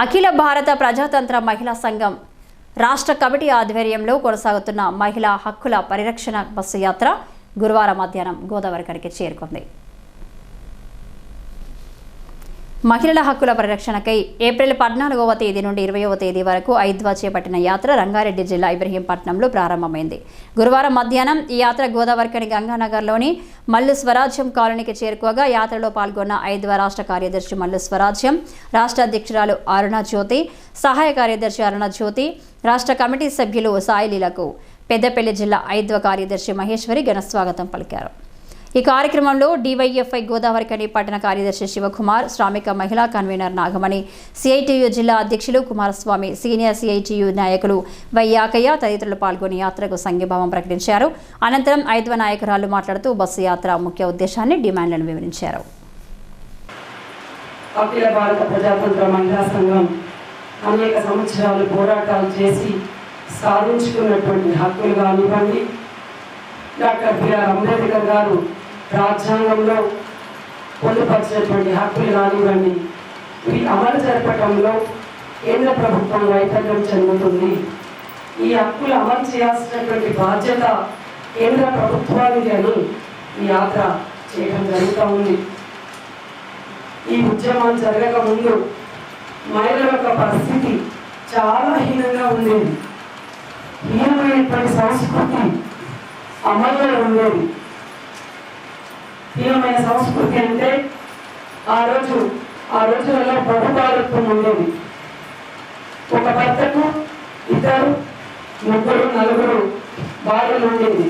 అఖిల భారత ప్రజాతంత్ర మహిళా సంఘం రాష్ట్ర కమిటీ ఆధ్వర్యంలో కొనసాగుతున్న మహిళా హక్కుల పరిరక్షణ బస్సు యాత్ర గురువారం మధ్యాహ్నం గోదావరి కడికి చేరుకుంది. మహిళల హక్కుల పరిరక్షణకై ఏప్రిల్ పద్నాలుగవ తేదీ నుండి ఇరవయవ తేదీ వరకు ఐద్వా చేపట్టిన యాత్ర రంగారెడ్డి జిల్లా ఇబ్రహీంపట్నంలో ప్రారంభమైంది. గురువారం మధ్యాహ్నం ఈ యాత్ర గోదావరికని గంగానగర్లోని మల్లు స్వరాజ్యం కాలనీకి చేరుకోగా యాత్రలో పాల్గొన్న ఐద్వా రాష్ట్ర కార్యదర్శి మల్లు స్వరాజ్యం రాష్ట్ర అధ్యక్షురాలు అరుణ జ్యోతి సహాయ కార్యదర్శి అరుణ జ్యోతి రాష్ట్ర కమిటీ సభ్యులు సాయిలీలకు పెద్దపల్లి జిల్లా ఐద్వ కార్యదర్శి మహేశ్వరి ఘనస్వాగతం పలికారు. ఈ కార్యక్రమంలో డివైఎఫ్ఐ గోదావరికని పట్టణ కార్యదర్శి శివకుమార్ శ్రామిక మహిళా కన్వీనర్ నాగమణి సిఐటియు జిల్లా అధ్యక్షులు కుమారస్వామి సీనియర్ సిఐటియు నాయకులు వైయాకయ్య తదితరులు పాల్గొని యాత్రకు సంఘీభావం ప్రకటించారు. అనంతరం ఐదవ నాయకురాలు మాట్లాడుతూ బస్సు యాత్ర ముఖ్య ఉద్దేశాన్ని డిమాండ్లను వివరించారు. అఖిల భారత ప్రజాతంత్ర మహిళా సంఘం అనేక సంవత్సరాలు పోరాటాలు చేసి సాధించుకున్నటువంటి హక్కులు కానివ్వండి డాక్టర్ బిఆర్ అంబేద్కర్ గారు రాజ్యాంగంలో పొందుపరిచినటువంటి హక్కులు కానివ్వండి ఇవి అమలు జరపడంలో కేంద్ర ప్రభుత్వం వైఫల్యం చెందుతుంది. ఈ హక్కులు అమలు చేయాల్సినటువంటి బాధ్యత కేంద్ర ప్రభుత్వానికి అని ఈ యాత్ర చేయడం జరుగుతూ ఉంది. ఈ ఉద్యమం జరగక ముందు మహిళల యొక్క పరిస్థితి చాలా హీనంగా ఉండేది. హీనమైనటువంటి సంస్కృతి అమల్లో ఉండేది. హీనమైన సంస్కృతి అంటే ఆ రోజు ఆ రోజులలో బహుభారత్వం ఉండేది. ఒక భర్తకు ఇద్దరు ముగ్గురు నలుగురు భార్యలు ఉండేది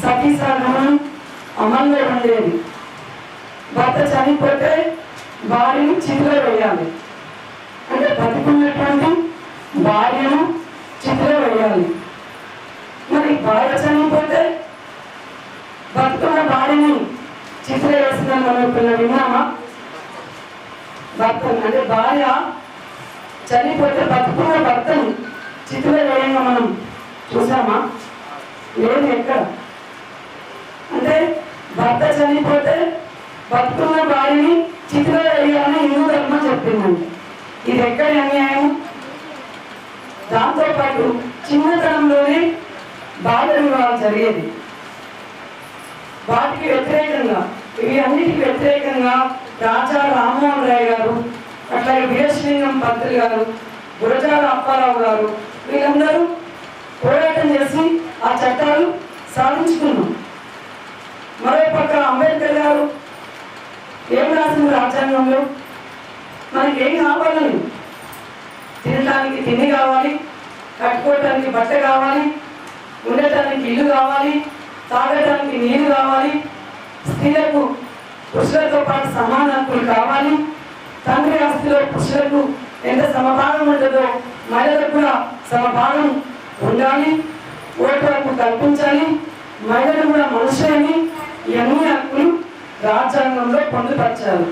సతీ సహనం అమల్లో ఉండేది. భర్త చనిపోతే భార్యను చితిలో వేయాలి. అంటే బతికున్నటువంటి భార్యను చితిలో వేయాలి. మరి భార్య చిత్ర వేసిందని మనం ఇప్పుడు విన్నామా భర్త అంటే భార్య చనిపోతే బతుకున్న భర్తను చిత్ర వేయంగా మనం చూసామా? లేదు ఎక్కడ? అంటే భర్త చనిపోతే బతుకున్న భార్యని చిత్ర వేయాలని హిందూ ధర్మం చెప్పిందండి. ఇది ఎక్కడ అన్యాయం? దాంతోపాటు చిన్నతనంలోనే బాల్య వివాహాలు జరిగేది. వాటికి వ్యతిరేకంగా ఇవి అన్నిటికి వ్యతిరేకంగా రాజా రామ్మోహన్ రాయ్ గారు అట్లాగే వీరశలింగం పంతులు గారు గురజాల అప్పారావు గారు వీళ్ళందరూ పోరాటం చేసి ఆ చట్టాలు సాధించుకున్నాం మరోపక్క అంబేద్కర్ గారు ఏం రాసింది రాజ్యాంగంలో? మనకి ఏం కావాలని తినడానికి తిండి కావాలి కట్టుకోవటానికి బట్ట కావాలి ఉండటానికి ఇల్లు కావాలి తాగటానికి నీరు కావాలి స్త్రీలకు పురుషులతో పాటు సమాన హక్కులు కావాలి. తండ్రి ఆస్తిలో పురుషులకు ఎంత సమభాగం ఉంటుందో మహిళలకు కూడా సమభాగం ఉండాలి ఓటు హక్కు కల్పించాలి మహిళలు కూడా మనుషులని ఎన్ని హక్కులు రాజ్యాంగంలో పొందుపరిచారు